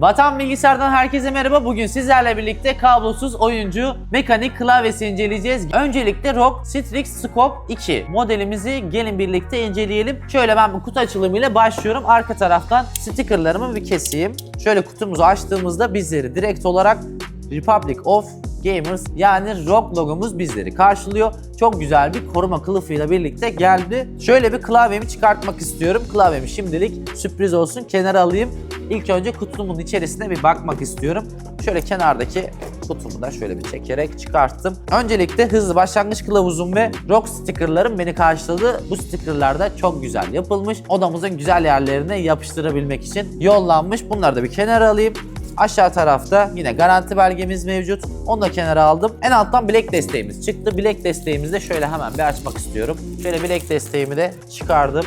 Vatan Bilgisayar'dan herkese merhaba. Bugün sizlerle birlikte kablosuz oyuncu mekanik klavyesi inceleyeceğiz. Öncelikle ROG Strix Scope 2 modelimizi gelin birlikte inceleyelim. Şöyle ben bu kutu açılımıyla başlıyorum. Arka taraftan stickerlarımı bir keseyim. Şöyle kutumuzu açtığımızda bizleri direkt olarak Republic of Gamers yani ROG logomuz bizleri karşılıyor. Çok güzel bir koruma kılıfıyla birlikte geldi. Şöyle bir klavyemi çıkartmak istiyorum. Klavyemi şimdilik sürpriz olsun kenara alayım. İlk önce kutumun içerisine bir bakmak istiyorum. Şöyle kenardaki kutumu da şöyle bir çekerek çıkarttım. Öncelikle hızlı başlangıç kılavuzum ve rock stickerlarım beni karşıladı. Bu stickerlar da çok güzel yapılmış. Odamızın güzel yerlerine yapıştırabilmek için yollanmış. Bunları da bir kenara alayım. Aşağı tarafta yine garanti belgemiz mevcut. Onu da kenara aldım. En alttan bilek desteğimiz çıktı. Bilek desteğimizi de şöyle hemen bir açmak istiyorum. Şöyle bilek desteğimi de çıkardım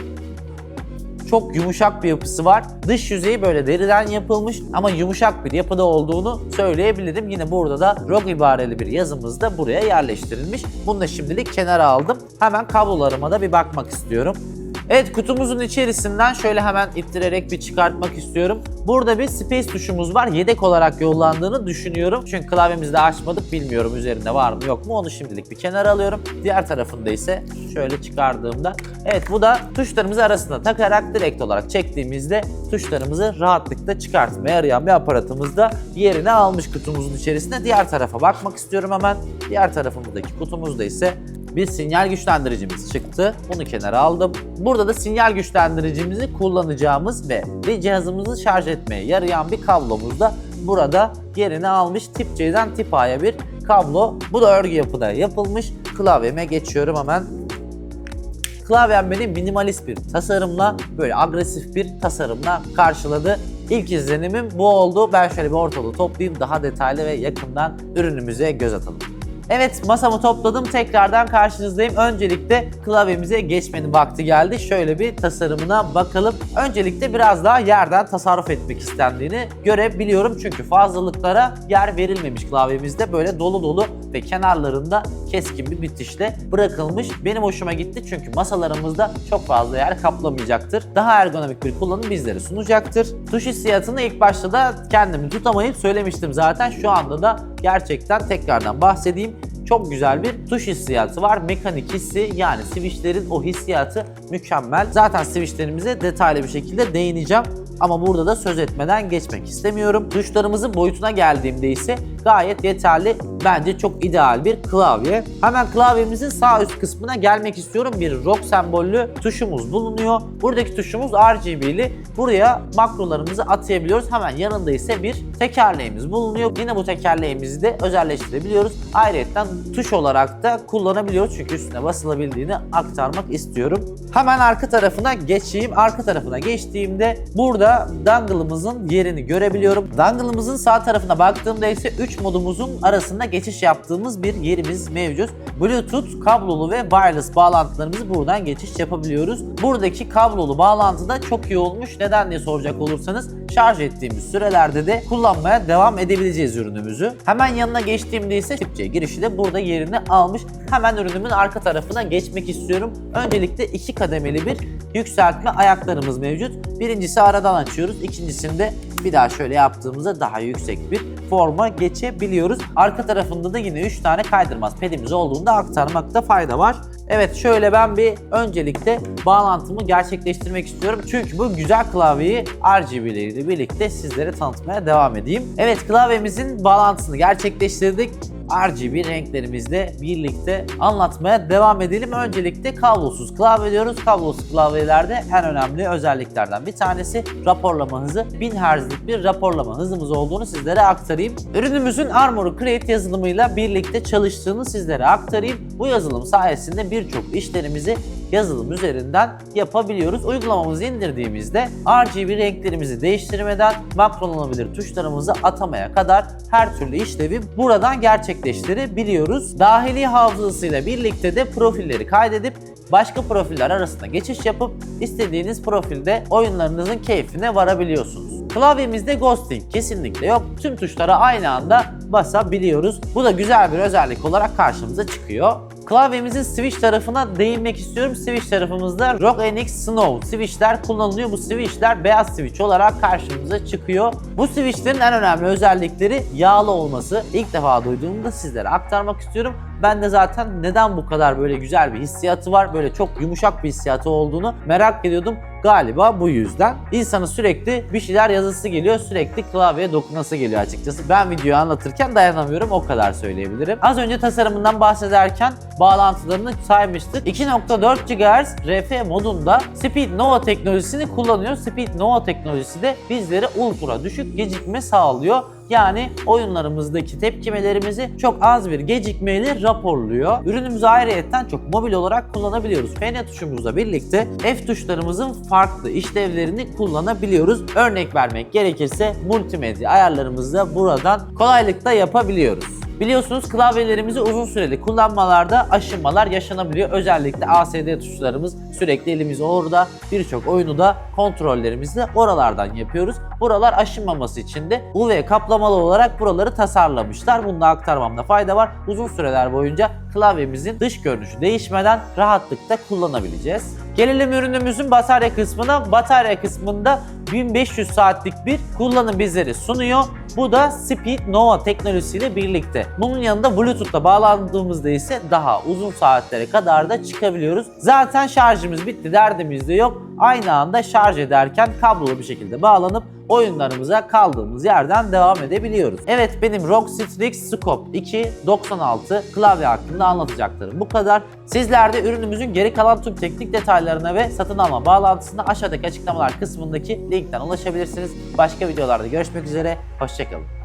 çok yumuşak bir yapısı var. Dış yüzeyi böyle deriden yapılmış ama yumuşak bir yapıda olduğunu söyleyebilirim. Yine burada da ROG ibareli bir yazımız da buraya yerleştirilmiş. Bunu da şimdilik kenara aldım. Hemen kablolarıma da bir bakmak istiyorum. Evet kutumuzun içerisinden şöyle hemen ittirerek bir çıkartmak istiyorum. Burada bir space tuşumuz var. Yedek olarak yollandığını düşünüyorum. Çünkü klavyemizi de açmadık. Bilmiyorum üzerinde var mı yok mu onu şimdilik bir kenara alıyorum. Diğer tarafında ise şöyle çıkardığımda evet bu da tuşlarımızı arasına takarak direkt olarak çektiğimizde tuşlarımızı rahatlıkla çıkartmaya yarayan bir aparatımız da yerini almış kutumuzun içerisinde. Diğer tarafa bakmak istiyorum hemen. Diğer tarafımızdaki kutumuzda ise bir sinyal güçlendiricimiz çıktı. Bunu kenara aldım. Burada da sinyal güçlendiricimizi kullanacağımız ve bir cihazımızı şarj etmeye yarayan bir kablomuz da burada yerini almış. Tip C'den tip A'ya bir kablo. Bu da örgü yapıda yapılmış. Klavyeme geçiyorum hemen. Klavyem beni minimalist bir tasarımla, böyle agresif bir tasarımla karşıladı. İlk izlenimim bu oldu. Ben şöyle bir ortalığı toplayayım. Daha detaylı ve yakından ürünümüze göz atalım. Evet masamı topladım. Tekrardan karşınızdayım. Öncelikle klavyemize geçmenin vakti geldi. Şöyle bir tasarımına bakalım. Öncelikle biraz daha yerden tasarruf etmek istendiğini görebiliyorum. Çünkü fazlalıklara yer verilmemiş klavyemizde. Böyle dolu dolu ve kenarlarında keskin bir bitişle bırakılmış. Benim hoşuma gitti çünkü masalarımızda çok fazla yer kaplamayacaktır. Daha ergonomik bir kullanım bizlere sunacaktır. Tuş hissiyatını ilk başta da kendimi tutamayıp söylemiştim zaten. Şu anda da gerçekten tekrardan bahsedeyim çok güzel bir tuş hissiyatı var. Mekanik hissi yani switchlerin o hissiyatı mükemmel. Zaten switchlerimize detaylı bir şekilde değineceğim. Ama burada da söz etmeden geçmek istemiyorum. Tuşlarımızın boyutuna geldiğimde ise gayet yeterli. Bence çok ideal bir klavye. Hemen klavyemizin sağ üst kısmına gelmek istiyorum. Bir rock sembollü tuşumuz bulunuyor. Buradaki tuşumuz RGB'li. Buraya makrolarımızı atayabiliyoruz. Hemen yanında ise bir tekerleğimiz bulunuyor. Yine bu tekerleğimizi de özelleştirebiliyoruz. Ayrıca tuş olarak da kullanabiliyoruz. Çünkü üstüne basılabildiğini aktarmak istiyorum. Hemen arka tarafına geçeyim. Arka tarafına geçtiğimde burada dongle'ımızın yerini görebiliyorum. Dongle'ımızın sağ tarafına baktığımda ise 3 modumuzun arasında geçiş yaptığımız bir yerimiz mevcut. Bluetooth, kablolu ve wireless bağlantılarımızı buradan geçiş yapabiliyoruz. Buradaki kablolu bağlantı da çok iyi olmuş. Neden diye soracak olursanız şarj ettiğimiz sürelerde de kullanmaya devam edebileceğiz ürünümüzü. Hemen yanına geçtiğimde ise tip C girişi de burada yerini almış. Hemen ürünümün arka tarafına geçmek istiyorum. Öncelikle iki kademeli bir yükseltme ayaklarımız mevcut. Birincisi aradan açıyoruz. İkincisinde bir daha şöyle yaptığımızda daha yüksek bir forma geçebiliyoruz. Arka tarafında da yine 3 tane kaydırmaz pedimiz olduğunda aktarmakta fayda var. Evet şöyle ben bir öncelikle bağlantımı gerçekleştirmek istiyorum. Çünkü bu güzel klavyeyi RGB'leriyle birlikte sizlere tanıtmaya devam edeyim. Evet klavyemizin bağlantısını gerçekleştirdik. RGB renklerimizle birlikte anlatmaya devam edelim. Öncelikle kablosuz klavye diyoruz. Kablosuz klavyelerde en önemli özelliklerden bir tanesi raporlama hızı. 1000 Hz'lik bir raporlama hızımız olduğunu sizlere aktarayım. Ürünümüzün Armor Create yazılımıyla birlikte çalıştığını sizlere aktarayım. Bu yazılım sayesinde birçok işlerimizi yazılım üzerinden yapabiliyoruz. Uygulamamızı indirdiğimizde RGB renklerimizi değiştirmeden makrolanabilir tuşlarımızı atamaya kadar her türlü işlevi buradan gerçekleştirebiliyoruz. Dahili hafızasıyla birlikte de profilleri kaydedip başka profiller arasında geçiş yapıp istediğiniz profilde oyunlarınızın keyfine varabiliyorsunuz. Klavyemizde ghosting kesinlikle yok. Tüm tuşlara aynı anda basabiliyoruz. Bu da güzel bir özellik olarak karşımıza çıkıyor. Klavyemizin switch tarafına değinmek istiyorum. Switch tarafımızda ROG NX Snow switchler kullanılıyor. Bu switchler beyaz switch olarak karşımıza çıkıyor. Bu switchlerin en önemli özellikleri yağlı olması. İlk defa duyduğumda sizlere aktarmak istiyorum. Ben de zaten neden bu kadar böyle güzel bir hissiyatı var, böyle çok yumuşak bir hissiyatı olduğunu merak ediyordum. Galiba bu yüzden. İnsanın sürekli bir şeyler yazısı geliyor, sürekli klavyeye dokunması geliyor açıkçası. Ben videoyu anlatırken dayanamıyorum, o kadar söyleyebilirim. Az önce tasarımından bahsederken bağlantılarını saymıştık. 2.4 GHz RF modunda Speed Nova teknolojisini kullanıyor. Speed Nova teknolojisi de bizlere ultra düşük gecikme sağlıyor. Yani oyunlarımızdaki tepkimelerimizi çok az bir gecikmeyle raporluyor. Ürünümüzü ayrıyetten çok mobil olarak kullanabiliyoruz. FN tuşumuzla birlikte F tuşlarımızın farklı işlevlerini kullanabiliyoruz. Örnek vermek gerekirse multimedya ayarlarımızı buradan kolaylıkla yapabiliyoruz. Biliyorsunuz klavyelerimizi uzun süreli kullanmalarda aşınmalar yaşanabiliyor. Özellikle ASD tuşlarımız sürekli elimiz orada. Birçok oyunu da kontrollerimizi de oralardan yapıyoruz. Buralar aşınmaması için de UV kaplamalı olarak buraları tasarlamışlar. Bunu da aktarmamda fayda var. Uzun süreler boyunca klavyemizin dış görünüşü değişmeden rahatlıkla kullanabileceğiz. Gelelim ürünümüzün batarya kısmına. Batarya kısmında 1500 saatlik bir kullanım bizleri sunuyor. Bu da Speed Nova teknolojisiyle birlikte. Bunun yanında Bluetooth'la bağlandığımızda ise daha uzun saatlere kadar da çıkabiliyoruz. Zaten şarjımız bitti derdimiz de yok. Aynı anda şarj ederken kablolu bir şekilde bağlanıp oyunlarımıza kaldığımız yerden devam edebiliyoruz. Evet benim ROG Strix Scope 2 96 klavye hakkında anlatacaklarım bu kadar. Sizler de ürünümüzün geri kalan tüm teknik detaylarına ve satın alma bağlantısına aşağıdaki açıklamalar kısmındaki linkten ulaşabilirsiniz. Başka videolarda görüşmek üzere, hoşçakalın.